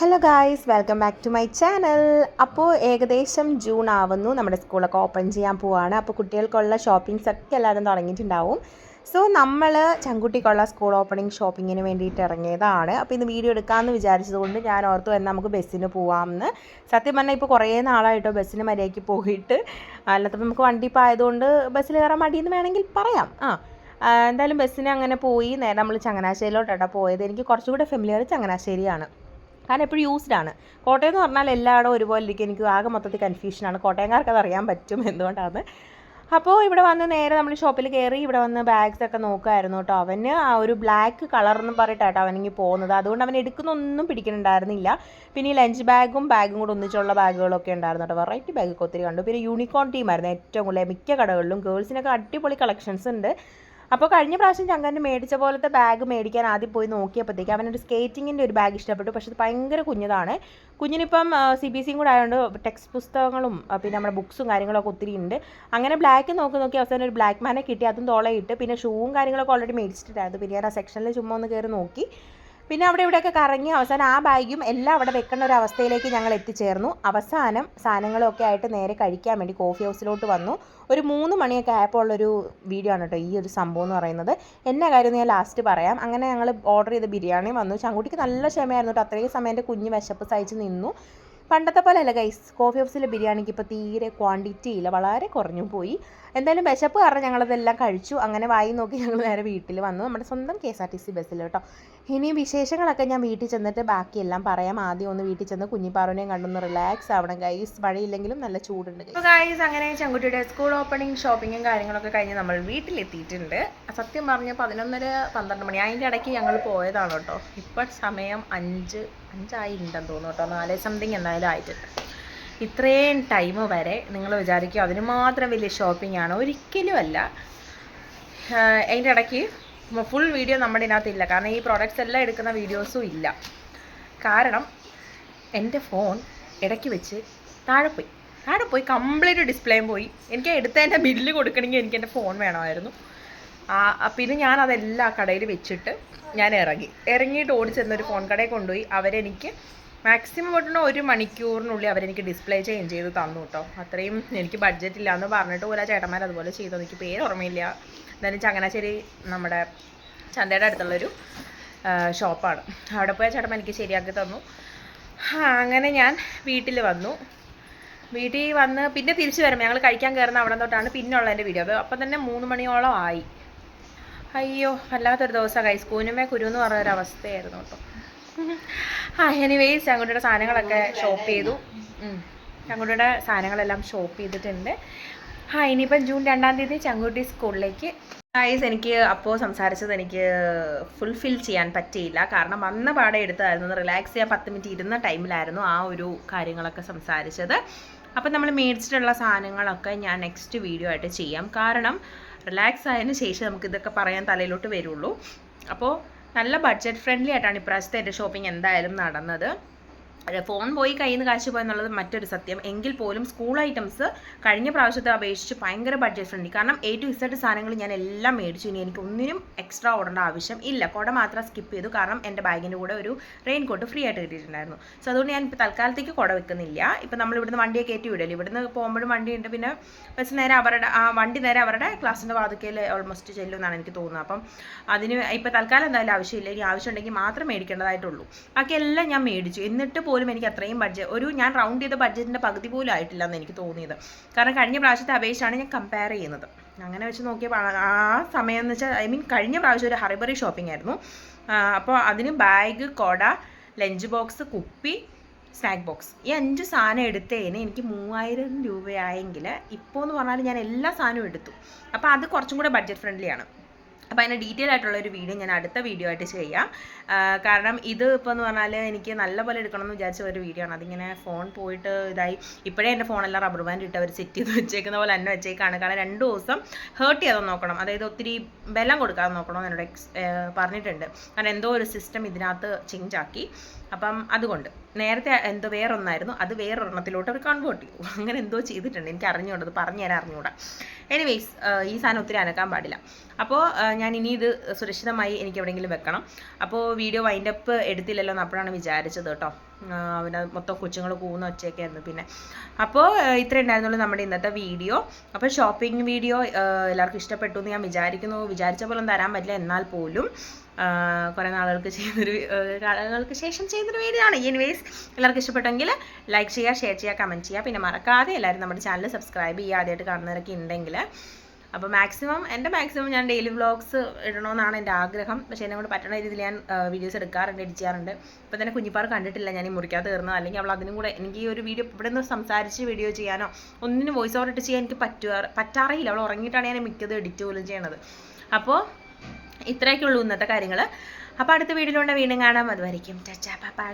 Hello guys welcome back to my channel അപ്പോൾ ഏകദേശം June ആവുന്നു. നമ്മുടെ സ്കൂളൊക്കെ ഓപ്പൺ ചെയ്യാൻ പോവാണ്. അപ്പോൾ കുട്ടികൾക്കുള്ള ഷോപ്പിംഗ്സ് ഒക്കെ എല്ലാവരും തുടങ്ങിയിട്ടുണ്ടാവും. സോ നമ്മൾ ചങ്കുട്ടിക്കുള്ള സ്കൂൾ ഓപ്പണിംഗ് ഷോപ്പിങ്ങിന് വേണ്ടിയിട്ട് ഇറങ്ങിയതാണ്. അപ്പോൾ ഇന്ന് വീഡിയോ എടുക്കാമെന്ന് വിചാരിച്ചതുകൊണ്ട് ഞാൻ ഓർത്തു എന്നാൽ നമുക്ക് ബസ്സിന് പോവാമെന്ന് സത്യം പറഞ്ഞാൽ ഇപ്പോൾ കുറേ നാളായിട്ടോ ബസ്സിന് മര്യാദയ്ക്ക് പോയിട്ട്. അല്ലാത്തപ്പോൾ നമുക്ക് വണ്ടി ഇപ്പോൾ ആയതുകൊണ്ട് ബസ്സിൽ കയറാൻ മടിയെന്ന് വേണമെങ്കിൽ പറയാം. ആ, എന്തായാലും ബസ്സിന് അങ്ങനെ പോയി. നേരെ നമ്മൾ ചങ്ങനാശ്ശേരിയിലോട്ടാണ് പോയത്. എനിക്ക് കുറച്ചുകൂടെ ഫെമിലിയർ ചങ്ങനാശ്ശേരിയാണ്. കാരണം എപ്പോഴും യൂസ്ഡ് ആണ്. കോട്ടയം എന്ന് പറഞ്ഞാൽ എല്ലായിടവും ഒരുപോലെ ഇരിക്കും. എനിക്ക് ആകെ മൊത്തത്തിൽ കൺഫ്യൂഷനാണ് കോട്ടയംകാർക്ക് അത് അറിയാൻ പറ്റും എന്തുകൊണ്ടാണ് അപ്പോൾ ഇവിടെ വന്ന് നേരെ നമ്മൾ ഷോപ്പിൽ കയറി ഇവിടെ വന്ന് ബാഗ്സ് ഒക്കെ നോക്കുമായിരുന്നു കേട്ടോ. അവന് ആ ഒരു ബ്ലാക്ക് കളർ എന്ന് പറഞ്ഞിട്ടാട്ടോ അവനിങ്ങി പോകുന്നത്. അതുകൊണ്ട് അവൻ എടുക്കുന്ന എടുക്കുന്നൊന്നും പിടിക്കുന്നുണ്ടായിരുന്നില്ല പിന്നെ ഈ ലഞ്ച് ബാഗും ബാഗും കൂടെ ഒന്നിച്ചുള്ള ബാഗുകളൊക്കെ ഉണ്ടായിരുന്നു കേട്ടോ. വെറൈറ്റി ബാഗൊക്കെ ഒത്തിരി കണ്ടു. പിന്നെ യൂണിക്കോൺ ടീമായിരുന്നു ഏറ്റവും കൂടുതൽ. മിക്ക കടകളിലും ഗേൾസിനൊക്കെ അടിപൊളി കളക്ഷൻസ് ഉണ്ട്. അപ്പോൾ കഴിഞ്ഞ പ്രാവശ്യം ചങ്കന് മേടിച്ച പോലത്തെ ബാഗ് മേടിക്കാൻ ആദ്യം പോയി നോക്കിയപ്പോഴത്തേക്ക് അവനൊരു സ്കേറ്റിങ്ങിന്റെ ഒരു ബാഗ് ഇഷ്ടപ്പെട്ടു. പക്ഷെ ഭയങ്കര കുഞ്ഞതാണ്. കുഞ്ഞിനിപ്പം സി ബി സിയും കൂടെ ആയതുകൊണ്ട് ടെക്സ്റ്റ് പുസ്തകങ്ങളും പിന്നെ നമ്മുടെ ബുക്സും കാര്യങ്ങളൊക്കെ ഒത്തിരി ഉണ്ട് അങ്ങനെ ബ്ലാക്ക് നോക്കി നോക്കി അവസാനം ഒരു ബ്ലാക്ക് മാനെ കിട്ടി. അതും തോളയിട്ട് പിന്നെ ഷൂവും കാര്യങ്ങളൊക്കെ ഓൾറെഡി മേടിച്ചിട്ടുണ്ടായിരുന്നു പിന്നെ ഞാൻ ആ സെക്ഷനിൽ ചുമ്മാ ഒന്ന് കയറി നോക്കി. പിന്നെ അവിടെ ഇവിടെയൊക്കെ കറങ്ങി അവസാനം ആ ബാഗും എല്ലാം അവിടെ വെക്കേണ്ട ഒരു അവസ്ഥയിലേക്ക് ഞങ്ങൾ എത്തിച്ചേർന്നു. അവസാനം സാധനങ്ങളൊക്കെ ആയിട്ട് നേരെ കഴിക്കാൻ വേണ്ടി കോഫി ഹൗസിലോട്ട് വന്നു. ഒരു മൂന്ന് മണിയൊക്കെ ആയപ്പോൾ ഉള്ളൊരു വീഡിയോ ആണ് കേട്ടോ ഈ ഒരു സംഭവം എന്ന് പറയുന്നത്. എന്നെ കാര്യം ഞാൻ ലാസ്റ്റ് പറയാം. അങ്ങനെ ഞങ്ങൾ ഓർഡർ ചെയ്ത ബിരിയാണി വന്നു. ചങ്കുട്ടിക്ക് നല്ല ക്ഷമയായിരുന്നു കേട്ടോ. അത്രയും സമയം എന്റെ കുഞ്ഞ് വിശപ്പ് സഹിച്ച് നിന്നു. പണ്ടത്തെ പോലെ അല്ല ഗൈസ് കോഫി ഹൗസിലെ ബിരിയാണിക്ക് ഇപ്പോൾ തീരെ ക്വാണ്ടിറ്റി ഇല്ല. വളരെ കുറഞ്ഞു പോയി. എന്തായാലും വിശപ്പ് കാരണം ഞങ്ങളതെല്ലാം കഴിച്ചു. അങ്ങനെ വായി നോക്കി ഞങ്ങൾ നേരെ വീട്ടിൽ വന്നു. നമ്മുടെ സ്വന്തം K S R T C ബസ്സിൽ കേട്ടോ. ഇനി വിശേഷങ്ങളൊക്കെ ഞാൻ വീട്ടിൽ ചെന്നിട്ട് ബാക്കിയെല്ലാം പറയാം. ആദ്യം ഒന്ന് വീട്ടിൽ ചെന്ന് കുഞ്ഞിപ്പാറുവിനെയും കണ്ടൊന്ന് റിലാക്സ് ആവണം ഗൈസ് മഴയില്ലെങ്കിലും നല്ല ചൂടുണ്ട് ഗൈസ് അങ്ങനെ ചെങ്കുട്ടിയുടെ സ്കൂൾ ഓപ്പണിംഗ് ഷോപ്പിങ്ങും കാര്യങ്ങളൊക്കെ കഴിഞ്ഞ് നമ്മൾ വീട്ടിലെത്തിയിട്ടുണ്ട്. സത്യം പറഞ്ഞ പതിനൊന്നര പന്ത്രണ്ട് മണി. അതിന്റെ ഇടയ്ക്ക് ഞങ്ങൾ പോയതാണ് കേട്ടോ. ഇപ്പം സമയം അഞ്ച് അഞ്ചായി ഉണ്ടെന്ന് തോന്നുന്നു കേട്ടോ. നാല് സംതിങ് എന്തായാലും ആയിട്ടുണ്ട്. ഇത്രയും ടൈം വരെ നിങ്ങൾ വിചാരിക്കും അതിന് മാത്രം വലിയ ഷോപ്പിംഗ് ആണ്. ഒരിക്കലും അല്ല. അതിന്റെ ഇടയ്ക്ക് ഫുൾ വീഡിയോ നമ്മുടെ ഇതിനകത്തില്ല കാരണം ഈ പ്രോഡക്റ്റ്സ് എല്ലാം എടുക്കുന്ന വീഡിയോസും ഇല്ല. കാരണം എന്റെ ഫോൺ ഇടയ്ക്ക് വെച്ച് താഴെ പോയി താഴെ പോയി കംപ്ലീറ്റ് ഡിസ്പ്ലേയും പോയി. എനിക്ക് എടുത്തതിന്റെ ബില്ല് കൊടുക്കണമെങ്കിൽ എനിക്ക് എന്റെ ഫോൺ വേണമായിരുന്നു. പിന്നെ ഞാൻ അതെല്ലാം കടയിൽ വെച്ചിട്ട് ഞാൻ ഇറങ്ങി. ഇറങ്ങിയിട്ട് ഓടിച്ചെന്നൊരു ഫോൺ കടയിൽ കൊണ്ടുപോയി. അവരെനിക്ക് മാക്സിമം ഒട്ടുന്ന ഒരു മണിക്കൂറിനുള്ളിൽ അവരെനിക്ക് ഡിസ്പ്ലേ ചേഞ്ച് ചെയ്ത് തന്നു കേട്ടോ അത്രയും എനിക്ക് ബഡ്ജറ്റ് ഇല്ല എന്ന് പറഞ്ഞിട്ട് പോലെ ചേട്ടന്മാർ അതുപോലെ ചെയ്തു. എനിക്ക് പേര് ഓർമ്മയില്ല. എന്തായാലും ചങ്ങനാശ്ശേരി നമ്മുടെ ചന്തയുടെ അടുത്തുള്ളൊരു ഷോപ്പാണ് അവിടെ പോയ ചേട്ടൻ എനിക്ക് ശരിയാക്കി തന്നു. അങ്ങനെ ഞാൻ വീട്ടിൽ വന്നു. വീട്ടിൽ വന്ന് പിന്നെ തിരിച്ചു വരുമ്പോൾ ഞങ്ങൾ കഴിക്കാൻ കയറുന്ന അവിടെ തൊട്ടാണ് പിന്നുള്ള എന്റെ വീഡിയോ. അപ്പോൾ അപ്പം തന്നെ മൂന്ന് മണിയോളം ആയി. അയ്യോ വല്ലാത്തൊരു ദിവസം. സ്കൂനുമേ കൂനുമേ കുരു എന്ന് പറഞ്ഞൊരു അവസ്ഥയായിരുന്നു കേട്ടോ ആ എനിവേസ് ഞങ്ങളുടെ സാധനങ്ങളൊക്കെ ഷോപ്പ് ചെയ്തു. ഞങ്ങളുടെ സാധനങ്ങളെല്ലാം ഷോപ്പ് ചെയ്തിട്ടുണ്ട്. ആ ഇനിയിപ്പം ജൂൺ രണ്ടാം തീയതി ചങ്കുട്ടി സ്കൂളിലേക്ക്. ഗൈസ് എനിക്ക് അപ്പോൾ സംസാരിച്ചത് എനിക്ക് ഫുൾഫിൽ ചെയ്യാൻ പറ്റിയില്ല. കാരണം വന്ന പാടെ എടുത്തായിരുന്നു റിലാക്സ് ചെയ്യാൻ പത്ത് മിനിറ്റ് ഇരുന്ന ടൈമിലായിരുന്നു ആ ഒരു കാര്യങ്ങളൊക്കെ സംസാരിച്ചത്. അപ്പം നമ്മൾ മേടിച്ചിട്ടുള്ള സാധനങ്ങളൊക്കെ ഞാൻ നെക്സ്റ്റ് വീഡിയോ ആയിട്ട് ചെയ്യാം. കാരണം റിലാക്സ് ആയതിനു ശേഷം നമുക്ക് ഇതൊക്കെ പറയാൻ തലയിലോട്ട് വരുള്ളൂ. അപ്പോൾ നല്ല ബഡ്ജറ്റ് ഫ്രണ്ട്ലി ആയിട്ടാണ് ഇപ്രാവശ്യത്തെ എന്റെ ഷോപ്പിംഗ് എന്തായാലും നടന്നത്. ഫോൺ പോയി കയ്യിൽ നിന്ന് കാശ് പോയി എന്നുള്ളത് മറ്റൊരു സത്യം. എങ്കിൽ പോലും സ്കൂൾ ഐറ്റംസ് കഴിഞ്ഞ പ്രാവശ്യത്തെ അപേക്ഷിച്ച് ഭയങ്കര ബഡ്ജറ്റ് ഫ്രണ്ട്ലി കാരണം എ ടു ഇസഡ് സാധനങ്ങൾ ഞാൻ എല്ലാം മേടിച്ചു. ഇനി എനിക്ക് ഒന്നിനും എക്സ്ട്രാ ഓടേണ്ട ആവശ്യം ഇല്ല. കുട മാത്രം സ്കിപ്പ് ചെയ്തു. കാരണം എന്റെ ബാഗിന്റെ കൂടെ ഒരു റെയിൻ കോട്ട് ഫ്രീ ആയിട്ട് കിട്ടിയിട്ടുണ്ടായിരുന്നു. സോ അതുകൊണ്ട് ഞാൻ ഇപ്പോൾ തൽക്കാലത്തേക്ക് കുട വെക്കുന്നില്ല. ഇപ്പം നമ്മൾ ഇവിടുന്ന് വണ്ടിയെ കയറ്റി വിടല്ലോ? ഇവിടുന്ന് പോകുമ്പോഴും വണ്ടിയുണ്ട് പിന്നെ ബസ് നേരെ അവരുടെ ആ വണ്ടി നേരെ അവരുടെ ക്ലാസ്സിന്റെ വാതിക്കയിൽ ഓൾമോസ്റ്റ് ചെല്ലും എന്നാണ് എനിക്ക് തോന്നുന്നത്. അപ്പം അതിന് ഇപ്പോൾ തൽക്കാലം എന്തായാലും ആവശ്യമില്ല. ഇനി ആവശ്യമുണ്ടെങ്കിൽ മാത്രം മേടിക്കേണ്ടതായിട്ടുള്ളൂ. ബാക്കി എല്ലാം ഞാൻ മേടിച്ചു. എന്നിട്ട് പോലും എനിക്ക് അത്രയും ബഡ്ജറ്റ് ഒരു ഞാൻ റൗണ്ട് ചെയ്ത ബഡ്ജറ്റിന്റെ പകുതി പോലും ആയിട്ടില്ല എന്ന് എനിക്ക് തോന്നിയത്. കാരണം കഴിഞ്ഞ പ്രാവശ്യത്തെ അപേക്ഷയാണ് ഞാൻ കമ്പയർ ചെയ്യുന്നത്. അങ്ങനെ വെച്ച് നോക്കിയപ്പോൾ ആ- ആ സമയം എന്ന് വെച്ചാൽ ഐ മീൻ കഴിഞ്ഞ പ്രാവശ്യം ഒരു ഹറിബറി ഷോപ്പിംഗ് ആയിരുന്നു. അപ്പോൾ അതിന് ബാഗ് കൊട ലഞ്ച് ബോക്സ് കുപ്പി സ്നാക്ക് ബോക്സ് ഈ അഞ്ച് സാധനം എടുത്തേനെ എനിക്ക് മൂവായിരം രൂപയായെങ്കിൽ ഇപ്പോൾ എന്ന് പറഞ്ഞാൽ ഞാൻ എല്ലാ സാധനവും എടുത്തു. അപ്പോൾ അത് കുറച്ചും കൂടെ ബഡ്ജറ്റ് ഫ്രണ്ട്ലി ആണ്. അപ്പോൾ അതിന്റെ ഡീറ്റെയിൽ ആയിട്ടുള്ള ഒരു വീഡിയോ ഞാൻ അടുത്ത വീഡിയോ ആയിട്ട് ചെയ്യാം. കാരണം ഇത് ഇപ്പോൾ എന്ന് പറഞ്ഞാൽ എനിക്ക് നല്ലപോലെ എടുക്കണം എന്ന് വിചാരിച്ച ഒരു വീഡിയോ ആണ്. അതിങ്ങനെ ഫോൺ പോയിട്ട് ഇതായി. ഇപ്പോഴേ എന്റെ ഫോണെല്ലാം റബ്ബർ ബാൻഡ് ഇട്ട് അവർ സെറ്റ് ചെയ്ത് വെച്ചേക്കുന്ന പോലെ തന്നെ വെച്ചേക്കാണ്. കാരണം രണ്ട് ദിവസം ഹേർട്ട് ചെയ്യാതെ നോക്കണം. അതായത് ഒത്തിരി ബലം കൊടുക്കാതെ നോക്കണം എന്ന് എന്നോട് പറഞ്ഞിട്ടുണ്ട്. കാരണം എന്തോ ഒരു സിസ്റ്റം ഇതിനകത്ത് ചേഞ്ച് ആക്കി. അപ്പം അതുകൊണ്ട്. നേരത്തെ എന്തോ വേറൊന്നായിരുന്നു. അത് വേറൊരെണ്ണത്തിലോട്ട് അവർ കൺവേർട്ട് ചെയ്തു. അങ്ങനെ എന്തോ ചെയ്തിട്ടുണ്ട്. എനിക്ക് അറിഞ്ഞുകൊണ്ട് അത് പറഞ്ഞു തരാൻ അറിഞ്ഞുകൂടാ. എനിവേയ്സ് ഈ സാധനം ഒത്തിരി അനക്കാൻ പാടില്ല. അപ്പോൾ ഞാൻ ഇനി ഇത് സുരക്ഷിതമായി എനിക്ക് എവിടെയെങ്കിലും വെക്കണം. അപ്പോൾ വീഡിയോ വൈൻഡപ്പ് എടുത്തില്ലല്ലോ എന്ന് അപ്പോഴാണ് വിചാരിച്ചത് കേട്ടോ. പിന്നെ മൊത്തം കൊച്ചുങ്ങൾ കൂവുന്ന ഒച്ചയൊക്കെ ആയിരുന്നു പിന്നെ. അപ്പോൾ ഇത്ര ഉണ്ടായിരുന്നുള്ളൂ നമ്മുടെ ഇന്നത്തെ വീഡിയോ അപ്പോൾ ഷോപ്പിംഗ് വീഡിയോ എല്ലാവർക്കും ഇഷ്ടപ്പെട്ടു എന്ന് ഞാൻ വിചാരിക്കുന്നു. വിചാരിച്ച പോലെ തരാൻ പറ്റില്ല. എന്നാൽ പോലും കുറേ നാളുകൾക്ക് ചെയ്യുന്നൊരു നാളുകൾക്ക് ശേഷം ചെയ്യുന്നൊരു വീഡിയോ ആണ്. എനിവേസ് എല്ലാവർക്കും ഇഷ്ടപ്പെട്ടെങ്കിൽ ലൈക്ക് ചെയ്യുക ഷെയർ ചെയ്യുക കമന്റ് ചെയ്യുക. പിന്നെ മറക്കാതെ എല്ലാവരും നമ്മുടെ ചാനൽ സബ്സ്ക്രൈബ് ചെയ്യുക ആദ്യമായിട്ട് കാണുന്നവരൊക്കെ ഉണ്ടെങ്കിൽ. അപ്പോൾ മാക്സിമം എന്റെ മാക്സിമം ഞാൻ ഡെയിലി വ്ളോഗ്സ് ഇടണമെന്നാണ് എന്റെ ആഗ്രഹം. പക്ഷേ എന്നെ കൊണ്ട് പറ്റുന്ന രീതിയിൽ ഞാൻ വീഡിയോസ് എടുക്കാറുണ്ട് എഡിറ്റ് ചെയ്യാറുണ്ട്. ഇപ്പോൾ തന്നെ കുഞ്ഞിപ്പാർ കണ്ടിട്ടില്ല ഞാൻ ഈ മുറിക്കാത്ത തീർന്നത് അല്ലെങ്കിൽ അവൾ അതിനും കൂടെ എനിക്ക് ഈ ഒരു വീഡിയോ ഇവിടെ നിന്ന് സംസാരിച്ച് വീഡിയോ ചെയ്യാനോ ഒന്നിനും വോയിസ് ഓവർ ഇട്ട് ചെയ്യാൻ എനിക്ക് പറ്റുക പറ്റാറില്ല അവൾ ഉറങ്ങിയിട്ടാണ് ഞാൻ മിക്കത് എഡിറ്റ് പോലും ചെയ്യണത്. അപ്പോൾ ഇത്രയൊക്കെ ഉള്ളൂ ഇന്നത്തെ കാര്യങ്ങൾ അപ്പോൾ അടുത്ത വീഡിയോയിലൂടെ വീണ്ടും കാണാം. അതുവരെയും ചച്ചാ പാപ്പാ.